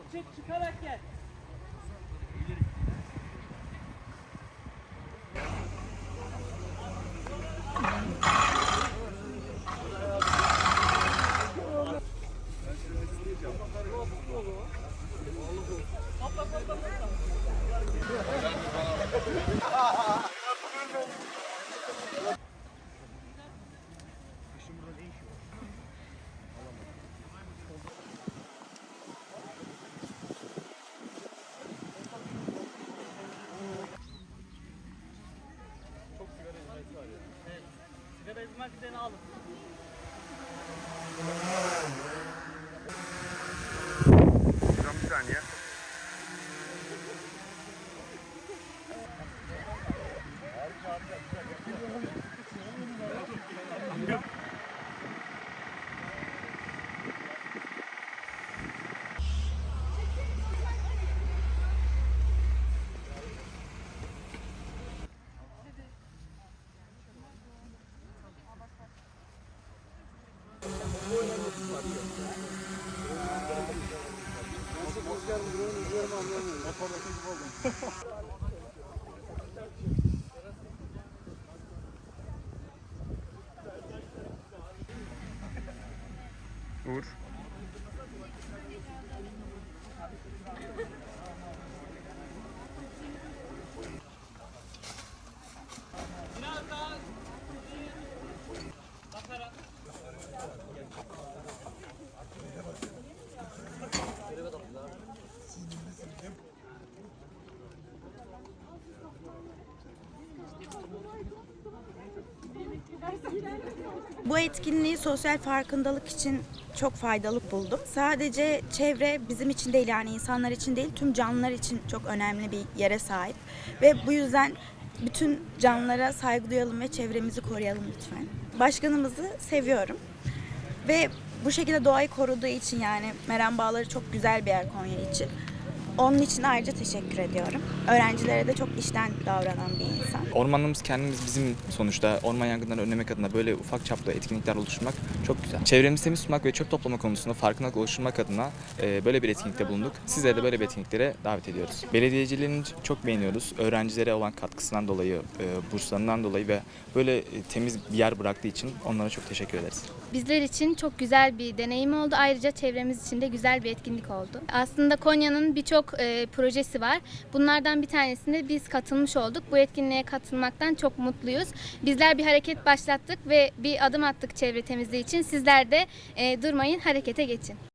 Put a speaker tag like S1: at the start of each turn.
S1: çık çık çıkarak gel. Evet. İzlemek üzerine alın.
S2: Uğur.
S3: Bu etkinliği sosyal farkındalık için çok faydalı buldum. Sadece çevre bizim için değil yani insanlar için değil tüm canlılar için çok önemli bir yere sahip. Ve bu yüzden bütün canlılara saygı duyalım ve çevremizi koruyalım lütfen. Başkanımızı seviyorum. Ve bu şekilde doğayı koruduğu için yani Meren Bağları çok güzel bir yer Konya için. Onun için ayrıca teşekkür ediyorum. Öğrencilere de çok işten davranan bir insan.
S4: Ormanlarımız kendimiz bizim sonuçta orman yangınlarını önlemek adına böyle ufak çaplı etkinlikler oluşturmak çok güzel. Çevremizi temiz tutmak ve çöp toplama konusunda farkındalık oluşturmak adına e, böyle bir etkinlikte bulunduk. Sizleri de böyle bir etkinliklere davet ediyoruz. Belediyecilerin çok beğeniyoruz. Öğrencilere olan katkısından dolayı, e, burslarından dolayı ve böyle e, temiz bir yer bıraktığı için onlara çok teşekkür ederiz.
S5: Bizler için çok güzel bir deneyim oldu. Ayrıca çevremiz için de güzel bir etkinlik oldu. Aslında Konya'nın e, projesi var. Bunlardan bir tanesinde biz katılmış olduk. Bu etkinliğe katılmaktan çok mutluyuz. Bizler bir hareket başlattık ve bir adım attık çevre temizliği için. Sizler de e, durmayın, harekete geçin.